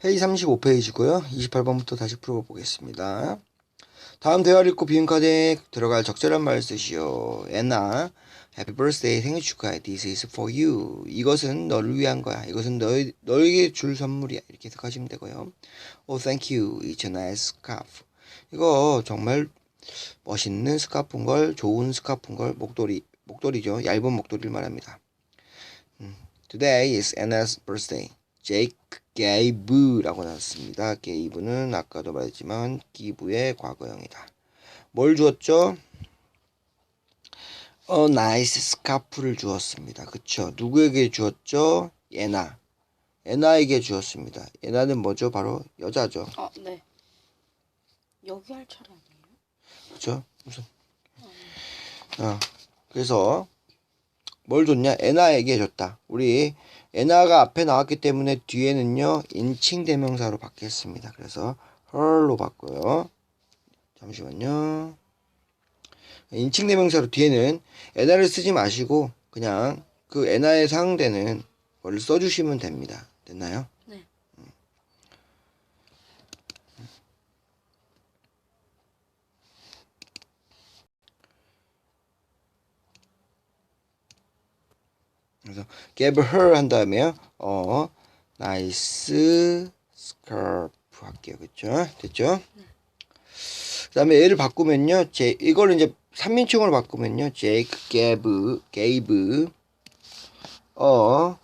페이지 35페이지고요. 28번부터 다시 풀어보겠습니다. 다음 대화를 읽고 비행카드에 들어갈 적절한 말 쓰시오. 애나, Happy birthday, 생일 축하해. This is for you. 이것은 너를 위한 거야. 이것은 너, 너에게 줄 선물이야. 이렇게 해석하시면 되고요. Oh, thank you. It's a nice scarf. 이거 정말 멋있는 스카프인 걸, 좋은 스카프인 걸, 목도리, 목도리죠. 얇은 목도리를 말합니다. 음, Today is Anna's birthday. Jake gave라고 나왔습니다. gave는 아까도 말했지만 give의 과거형이다. 뭘 주었죠? 어, 나이스 스카프를 주었습니다. 그쵸? 누구에게 주었죠? 예나. 예나에게 주었습니다. 예나는 뭐죠? 바로 여자죠. 아, 네. 여기 할 차례 아니에요? 그쵸? 무슨? 어, 그래서 뭘 줬냐? 에나에게 줬다. 우리 에나가 앞에 나왔기 때문에 뒤에는요 인칭 대명사로 바뀌었습니다. 그래서 her로 바꿔요. 잠시만요. 인칭 대명사로 뒤에는 에나를 쓰지 마시고 그냥 그 에나에 상대는 걸 써주시면 됩니다. 됐나요? 네. 그래서 gave her 한 다음에요. 어, nice scarf 할게요. 그쵸? 됐죠? 그 다음에 얘를 바꾸면요. 제, 이걸 이제 3인칭으로 바꾸면요. Jake gave, gave a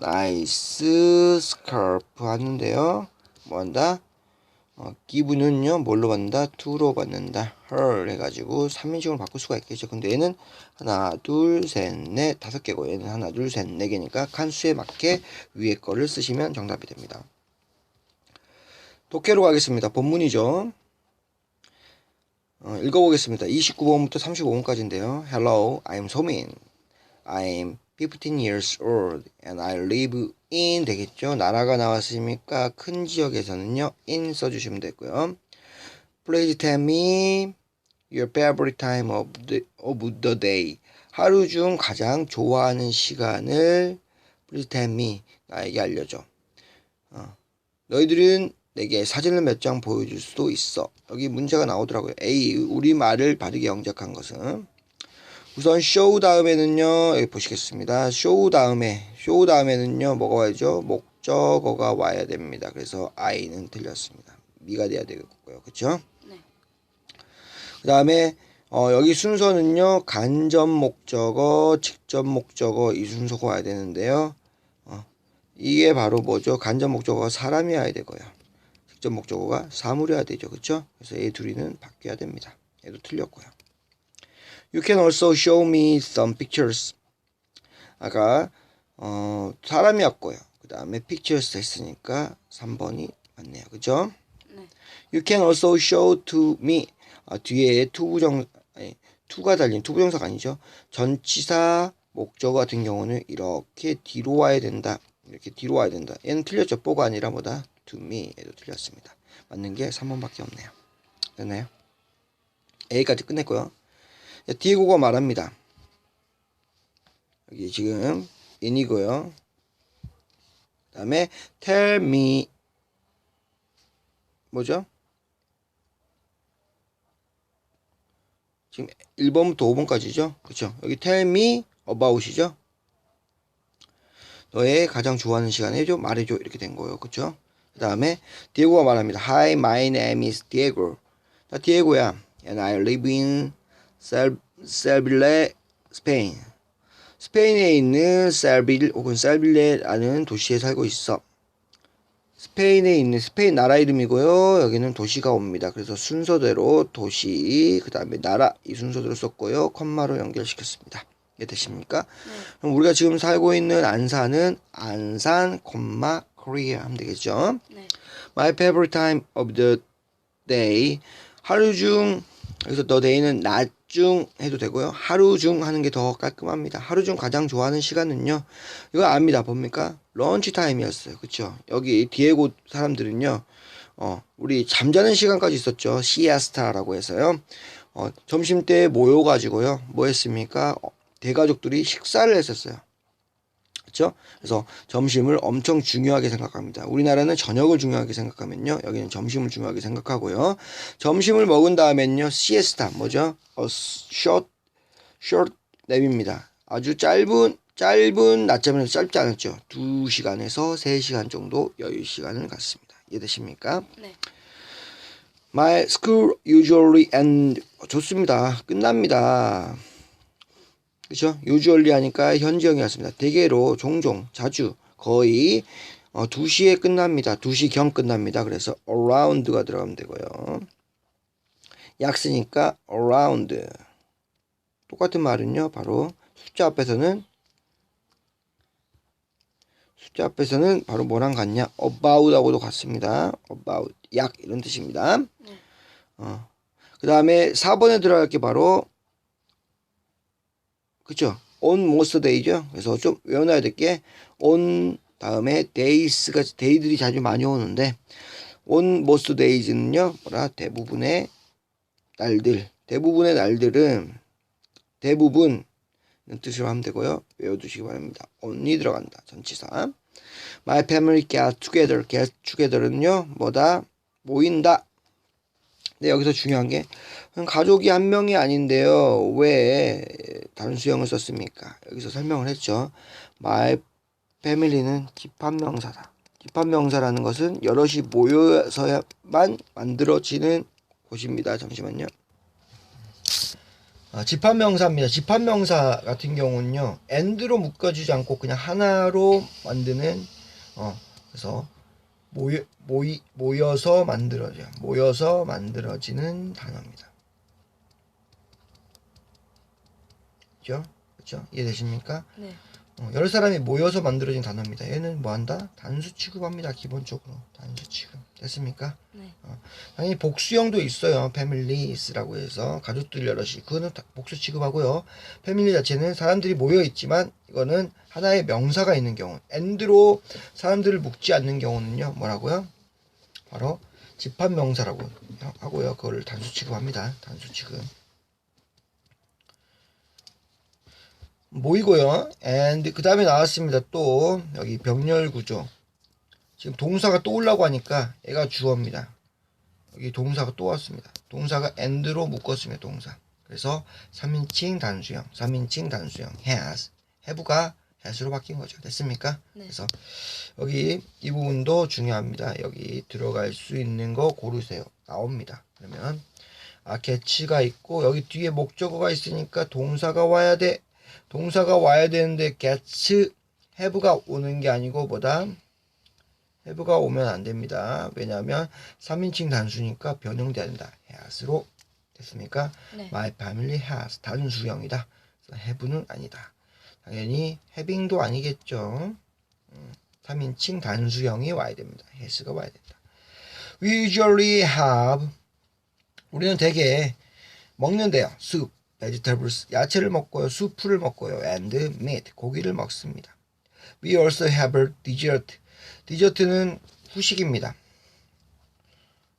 nice scarf 하는데요. 뭐 한다? 어, give는요. 뭘로 받는다? to로 받는다. her 해가지고 3인칭으로 바꿀 수가 있겠죠. 근데 얘는 하나, 둘, 셋, 넷, 다섯 개고 얘는 하나, 둘, 셋, 네 개니까 칸수에 맞게 위에 거를 쓰시면 정답이 됩니다. 독해로 가겠습니다. 본문이죠. 어, 읽어보겠습니다. 29번부터 35번까지인데요. Hello, I'm 소민. I'm 15 years old and I live in 되겠죠. 나라가 나왔으니까 큰 지역에서는요. in 써주시면 되고요. Please tell me your favorite time of the, of the day. 하루 중 가장 좋아하는 시간을 Please tell me 나에게 알려줘. 어. 너희들은 내게 사진을 몇 장 보여줄 수도 있어. 여기 문제가 나오더라고요. A 우리 말을 바르게 영작한 것은 우선 show 다음에는요 여기 보시겠습니다. show 다음에 show 다음에는요 뭐가 와야죠? 목적어가 와야 됩니다. 그래서 I는 틀렸습니다. 미가 돼야 되겠고요. 네. 그 다음에 어, 여기 순서는요 간접 목적어, 직접 목적어 이 순서가 와야 되는데요. 어, 이게 바로 뭐죠? 간접 목적어가 사람이어야 되고요. 직접 목적어가 사물이어야 되죠. 그렇죠? 그래서 이 둘이는 바뀌어야 됩니다. 얘도 틀렸고요. You can also show me some pictures. 아까 어, 사람이었고요. 그 다음에 pictures 했으니까 3번이 맞네요. 그죠? 네. You can also show to me. 아, 뒤에 투부정 아니, 투가 달린 투부정사가 아니죠. 전치사 목적어 같은 경우는 이렇게 뒤로 와야 된다. 이렇게 뒤로 와야 된다. 얘는 틀렸죠. 뽀가 아니라 뭐다? to me. 얘도 틀렸습니다. 맞는 게 3번밖에 없네요. 됐나요? A까지 끝냈고요. 디에고가 말합니다. 여기 지금 in이고요. 그 다음에 tell me 뭐죠? 지금 1번부터 5번까지죠? 그쵸? 여기 tell me about이죠? 너의 가장 좋아하는 시간 해줘, 말해줘 이렇게 된 거예요. 그쵸? 그 다음에 디에고가 말합니다. Hi, my name is Diego. 나 디에고야. And I live in Seville, Spain. 스페인에 있는 셀빌 혹은 셀빌레라는 도시에 살고 있어. 스페인에 있는 스페인 나라 이름이고요. 여기는 도시가 옵니다. 그래서 순서대로 도시, 그 다음에 나라 이 순서대로 썼고요. 컴마로 연결시켰습니다. 이해되십니까? 그럼 우리가 지금 살고 있는 안산은 안산, 콤마, 코리아 하면 되겠죠? 네. My favorite time of the day. 하루 중 여기서 the day는 낮 중 해도 되고요. 하루 중 하는 게 더 깔끔합니다. 하루 중 가장 좋아하는 시간은요. 이거 압니다. 뭡니까? 런치 타임이었어요. 그쵸? 여기 디에고 사람들은요. 어, 우리 잠자는 시간까지 있었죠. 시에스타라고 해서요. 어, 점심 때 모여가지고요. 뭐 했습니까? 어, 대가족들이 식사를 했었어요. 맞죠? 그래서 점심을 엄청 중요하게 생각합니다. 우리나라는 저녁을 중요하게 생각하면요. 여기는 점심을 중요하게 생각하고요. 점심을 먹은 다음엔요. 시에스타 뭐죠? 어, short short 냅입니다. 아주 짧은 짧은 낮잠에서 짧지 않았죠. 2시간에서 3시간 정도 여유 시간을 갖습니다. 이해되십니까? 네. My school usually end 좋습니다. 끝납니다. 그죠? usually 하니까 현지형이 왔습니다. 대개로 종종 자주 거의 어, 2시에 끝납니다. 2시경 끝납니다. 그래서 around가 들어가면 되고요. 약 쓰니까 around 똑같은 말은요. 바로 숫자 앞에서는 숫자 앞에서는 바로 뭐랑 같냐? about하고도 같습니다. about 약 이런 뜻입니다. 네. 어. 그 다음에 4번에 들어갈 게 바로 그쵸? on most day죠. 그래서 좀 외워놔야 될 게 on 다음에 days가 day들이 자주 많이 오는데 on most days는요. 뭐라 대부분의 날들 대부분의 날들은 대부분 이런 뜻으로 하면 되고요. 외워두시기 바랍니다. on이 들어간다. 전치사. My family get together. get together는요. 뭐다? 모인다. 근데 여기서 중요한 게 가족이 한 명이 아닌데요. 왜 단수형을 썼습니까? 여기서 설명을 했죠. My family는 집합명사다. 집합명사라는 것은 여럿이 모여서야만 만들어지는 곳입니다. 잠시만요. 아, 집합명사입니다. 집합명사 같은 경우는요, and로 묶어주지 않고 그냥 하나로 만드는, 어, 그래서 모여, 모이, 모여서 만들어져, 모여서 만들어지는 단어입니다. 그죠? 그죠? 이해되십니까? 네. 어, 여러 사람이 모여서 만들어진 단어입니다. 얘는 뭐 한다? 단수 취급합니다. 기본적으로. 단수 취급. 됐습니까? 네. 당연히 복수형도 있어요. families라고 해서 가족들 여럿이 그거는 다 복수 취급하고요. 패밀리 자체는 사람들이 모여 있지만 이거는 하나의 명사가 있는 경우, and로 사람들을 묶지 않는 경우는요. 뭐라고요? 바로 집합 명사라고 하고요. 그걸 단수 취급합니다. 단수 취급. 모이고요. and 그 다음에 나왔습니다. 또 여기 병렬 구조. 지금 동사가 또 오려고 하니까 얘가 주어입니다. 여기 동사가 또 왔습니다. 동사가 and로 묶었습니다. 동사. 그래서 3인칭 단수형, 3인칭 단수형 has, have가 has로 바뀐 거죠. 됐습니까? 네. 그래서 여기 이 부분도 중요합니다. 여기 들어갈 수 있는 거 고르세요. 나옵니다. 그러면 아 get가 있고 여기 뒤에 목적어가 있으니까 동사가 와야 돼. 동사가 와야 되는데 gets, have가 오는 게 아니고 뭐다? have가 오면 안 됩니다. 왜냐하면 3인칭 단수니까 변형돼야 된다. has로 됐습니까? 네. My family has 단수형이다. have는 아니다. 당연히 having도 아니겠죠. 음, 3인칭 단수형이 와야 됩니다. has가 와야 된다. We usually have 우리는 대개 먹는데요. soup, vegetables, 야채를 먹고요. 수프를 먹고요. and meat, 고기를 먹습니다. We also have a dessert. 디저트는 후식입니다.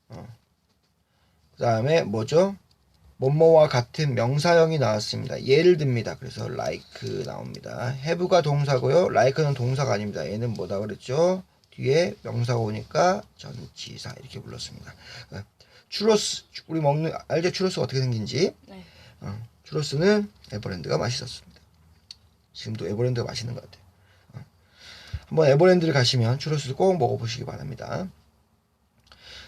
그 다음에 뭐죠? 뭐뭐와 같은 명사형이 나왔습니다. 예를 듭니다. 그래서 like 나옵니다. have가 동사고요. like는 동사가 아닙니다. 얘는 뭐다 그랬죠? 뒤에 명사가 오니까 전치사 이렇게 불렀습니다. 어, 추로스 우리 먹는 알죠? 추로스 어떻게 생긴지? 네. 어, 추로스는 에버랜드가 맛있었습니다. 지금도 에버랜드가 맛있는 것 같아요. 어. 한번 에버랜드를 가시면 추로스를 꼭 먹어보시기 바랍니다.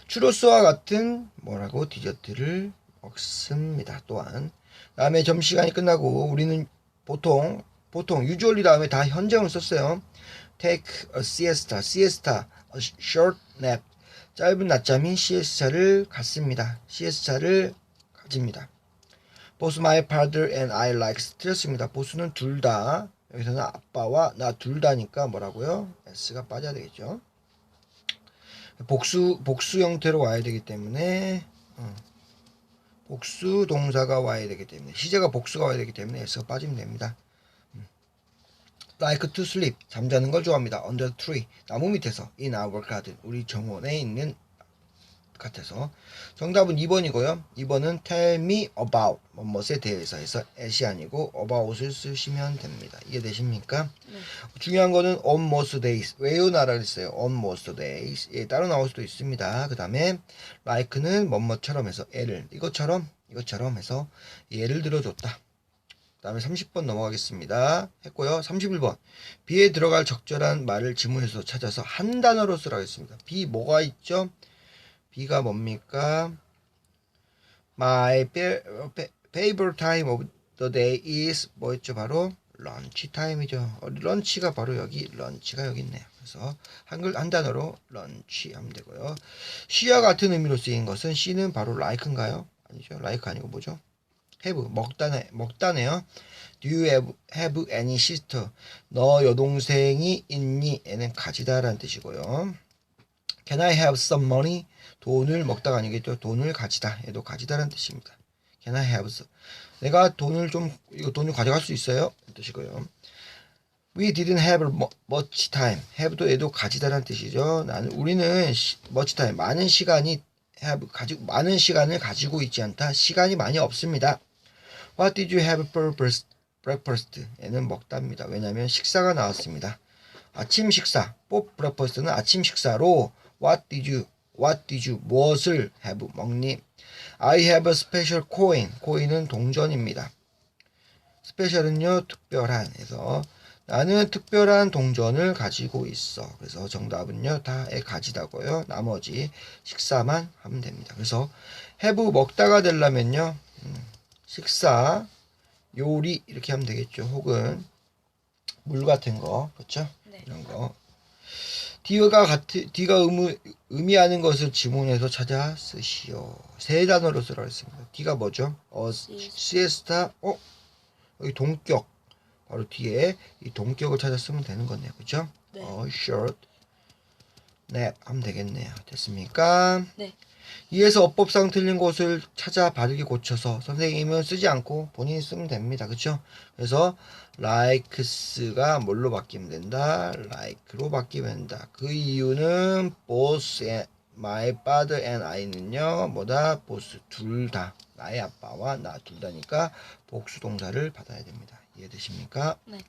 추로스와 같은 뭐라고 디저트를 먹습니다. 또한 다음에 점심시간이 끝나고 우리는 보통 보통 usually 다음에 다 현장을 썼어요. take a siesta, siesta, a short nap. 짧은 낮잠인 siesta를 갖습니다. siesta를 가집니다. 보스 my father and I like 스트레스입니다. 보스는 둘 다 여기서는 아빠와 나 둘 다니까 뭐라고요? s가 빠져야 되겠죠. 복수 복수 형태로 와야 되기 때문에 어, 복수 동사가 와야 되기 때문에 시제가 복수가 와야 되기 때문에 s가 빠지면 됩니다. 음. Like to sleep 잠자는 걸 좋아합니다. Under tree 나무 밑에서 in our garden 우리 정원에 있는 같아서 정답은 2번이고요. 2번은 tell me about 뭐뭐에 대해서 해서 at이 아니고 about을 쓰시면 됩니다. 이해되십니까? 네. 중요한 거는 on most days 외우나라 그랬어요. on most days 예, 따로 나올 수도 있습니다. 그 다음에 like는 뭐뭐처럼 해서 예를 이것처럼 이것처럼 해서 예를 들어줬다. 그 다음에 30번 넘어가겠습니다. 했고요. 31번 B에 들어갈 적절한 말을 지문에서 찾아서 한 단어로 쓰라고 했습니다. B 뭐가 있죠? B가 뭡니까? My fa- fa- favorite time of the day is 뭐였죠? 바로 런치 타임이죠. 어, 런치가 바로 여기, 런치가 여기 있네요. 그래서 한글 한 단어로 런치 하면 되고요. C와 같은 의미로 쓰인 것은 C는 바로 like인가요? 아니죠. like 아니고 뭐죠? have 먹다네 먹다네요. Do you have, have any sister? 너 여동생이 있니? 얘는 가지다라는 뜻이고요. Can I have some money? 돈을 먹다가 아니겠죠. 돈을 가지다. 얘도 가지다라는 뜻입니다. Can I have some? 내가 돈을 좀 이거 돈을 가져갈 수 있어요? 이 뜻이고요. We didn't have mu- much time. have도 얘도 가지다라는 뜻이죠. 나는 우리는 시- much time 많은 시간이 have 가지고 많은 시간을 가지고 있지 않다. 시간이 많이 없습니다. What did you have for breakfast? 얘는 먹답니다. 왜냐하면 식사가 나왔습니다. 아침 식사. 뽀 breakfast는 아침 식사로 What did you? What did you? 무엇을 have 먹니? I have a special coin. coin은 동전입니다. 스페셜은요 특별한 해서 나는 특별한 동전을 가지고 있어. 그래서 정답은요 다에 가지다고요. 나머지 식사만 하면 됩니다. 그래서 have 먹다가 되려면요 음, 식사 요리 이렇게 하면 되겠죠. 혹은 물 같은 거 그렇죠? 네. 이런 거. D가 같은 D가 의미, 의미하는 것을 지문에서 찾아 쓰시오. 세 단어로 쓰라 했습니다. D가 뭐죠? 어, 시에스타. 어? 여기 동격. 바로 뒤에 이 동격을 찾아 쓰면 되는 거네요. 그죠? 네. 어, short. 네, 하면 되겠네요. 됐습니까? 네. 이에서 어법상 틀린 곳을 찾아 바르게 고쳐서 선생님은 쓰지 않고 본인이 쓰면 됩니다. 그쵸? 그래서 likes가 뭘로 바뀌면 된다? like로 바뀌면 된다. 그 이유는 both and my father and I는요 뭐다? both 둘 다. 나의 아빠와 나 둘 다니까 복수 동사를 받아야 됩니다. 이해되십니까? 네.